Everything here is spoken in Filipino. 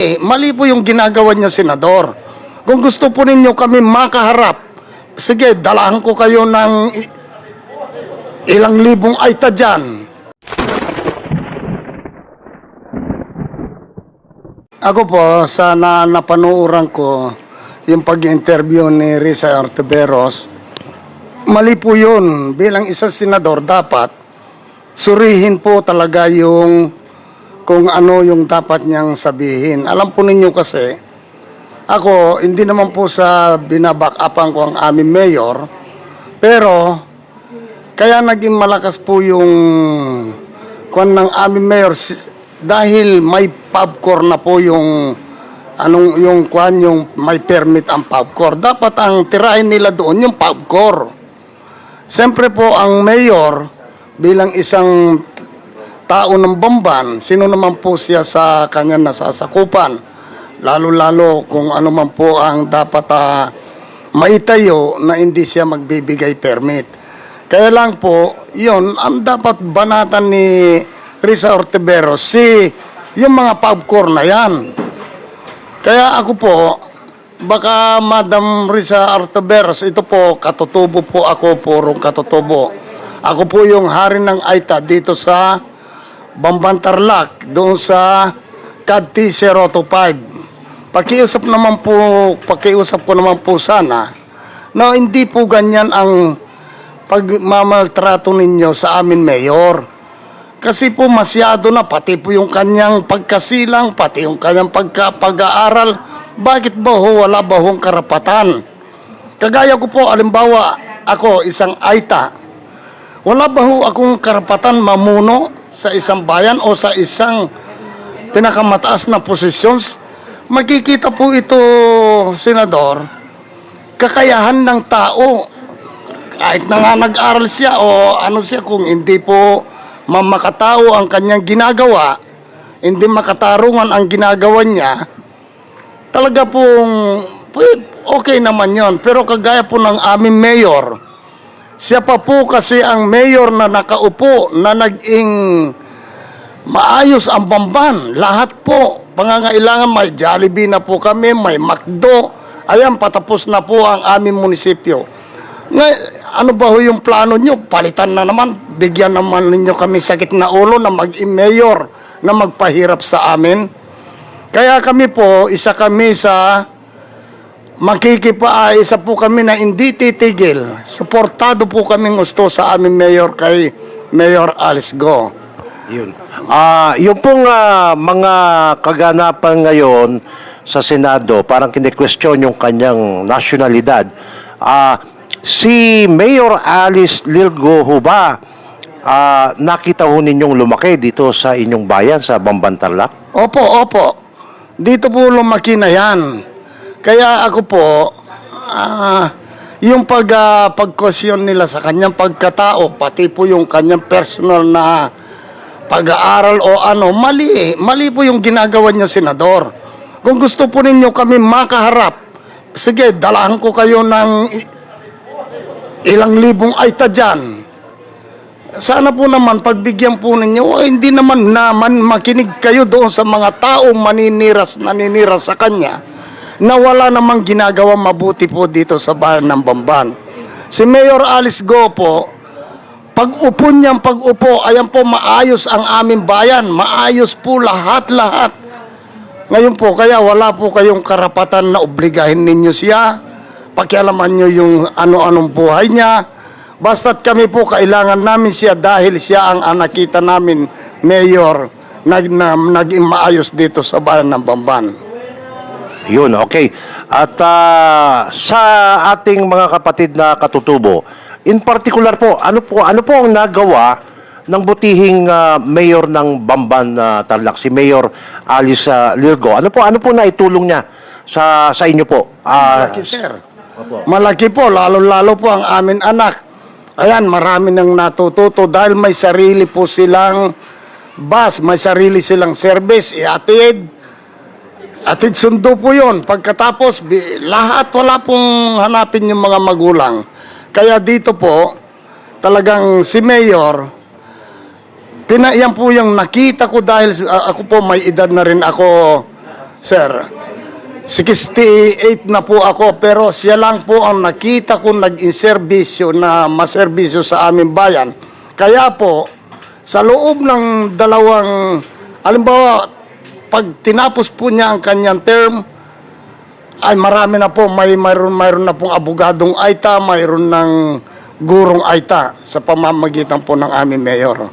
Eh, mali po yung ginagawa niyo, Senador. Kung gusto po ninyo kami makaharap, sige, dalahan ko kayo ng ilang libong aita dyan. Ako po, sana napanuuran ko yung pag-interview ni Risa Orteveros. Mali po yun. Bilang isang senador, dapat surihin po talaga yung kung ano yung dapat niyang sabihin. Alam po ninyo kasi, ako, hindi naman po sa binabackupan ko ang aming mayor, pero kaya naging malakas po yung kwan ng aming mayor dahil may popcorn na po yung anong yung kwan yung may permit ang popcorn. Dapat ang tirahin nila doon yung popcorn. Siyempre po ang mayor bilang isang tao ng Bamban, sino naman po siya sa kanya nasasakupan. Lalo-lalo kung ano man po ang dapat ah, maitayo na hindi siya magbibigay permit. Kaya lang po, yon ang dapat banatan ni Risa Orteveros, si yung mga popcorn na yan. Kaya ako po, baka Madam Risa Artaveros, ito po, katutubo po ako, purong katutubo. Ako po yung hari ng AITA dito sa Bambantarlak, doon sa CAD T025. Pakiusap naman po, pakiusap ko naman po sana, na hindi po ganyan ang pagmamaltrato ninyo sa amin, Mayor. Kasi po masyado na, pati po yung kanyang pagkasilang, pati yung kanyang pagka, pag-aaral, bakit ba ho wala ba hong karapatan? Kagaya ko po, alimbawa, ako isang aita, wala ba ho akong karapatan mamuno sa isang bayan o sa isang pinakamataas na posisyon? Makikita po ito, Senador, kakayahan ng tao kahit na nga nag-aral siya o ano siya kung hindi po mamakatao ang kanyang ginagawa, hindi makatarungan ang ginagawa niya, talaga pong okay naman yon Pero kagaya po ng aming mayor, siya pa po kasi ang mayor na nakaupo na naging maayos ang bamban. Lahat po, pangangailangan may Jollibee na po kami, may McDo. Ayan, patapos na po ang aming munisipyo. Nga, ano ba ho yung plano nyo? Palitan na naman. Bigyan naman ninyo kami sakit na ulo na mag-mayor na magpahirap sa amin. Kaya kami po, isa kami sa makikipa, isa po kami na hindi titigil. Suportado po kami gusto sa aming mayor kay Mayor Alice Go. Yun. Ah, yung pong ah, mga kaganapan ngayon sa Senado, parang kine-question yung kanyang nasyonalidad. Ah, si Mayor Alice Lilgo ho ba ah, nakita ho ninyong lumaki dito sa inyong bayan sa Bambantarlak? Opo, opo. Dito po lumaki na yan. Kaya ako po, ah, yung pag, ah, pagkwestiyon nila sa kanyang pagkatao, pati po yung kanyang personal na pag-aaral o ano, mali. Mali po yung ginagawa niyo, Senador. Kung gusto po ninyo kami makaharap, sige, dalahan ko kayo ng ilang libong aita dyan. Sana po naman pagbigyan po ninyo, o hindi naman naman makinig kayo doon sa mga taong maniniras, naniniras sa kanya na wala namang ginagawa mabuti po dito sa bayan ng Bamban. Si Mayor Alice Go po, pag-upo niyang pag-upo, ayan po maayos ang aming bayan, maayos po lahat-lahat. Ngayon po, kaya wala po kayong karapatan na obligahin ninyo siya, pakialaman nyo yung ano-anong buhay niya, Basta't kami po kailangan namin siya dahil siya ang ang nakita namin mayor nag, na, naging maayos dito sa bayan ng Bamban. Yun, okay. At ah, sa ating mga kapatid na katutubo, in particular po, ano po ano po ang nagawa ng butihing ah, mayor ng Bamban na Tarlac, si Mayor Alice ah, Lirgo? Ano po ano po naitulong niya sa sa inyo po? Ah, Malaki, sir. Malaki po, lalo-lalo po ang amin anak. Ayan, marami nang natututo dahil may sarili po silang bus, may sarili silang service, iatid. Atid sundo po yun. Pagkatapos, lahat wala pong hanapin yung mga magulang. Kaya dito po, talagang si Mayor, pina, yan po yung nakita ko dahil uh, ako po may edad na rin ako Sir, 68 na po ako pero siya lang po ang nakita ko nag-inserbisyo na maserbisyo sa aming bayan. Kaya po, sa loob ng dalawang, alimbawa, pag tinapos po niya ang kanyang term, ay marami na po, may mayroon, mayroon na pong abogadong AITA, mayroon ng gurong AITA sa pamamagitan po ng aming mayor.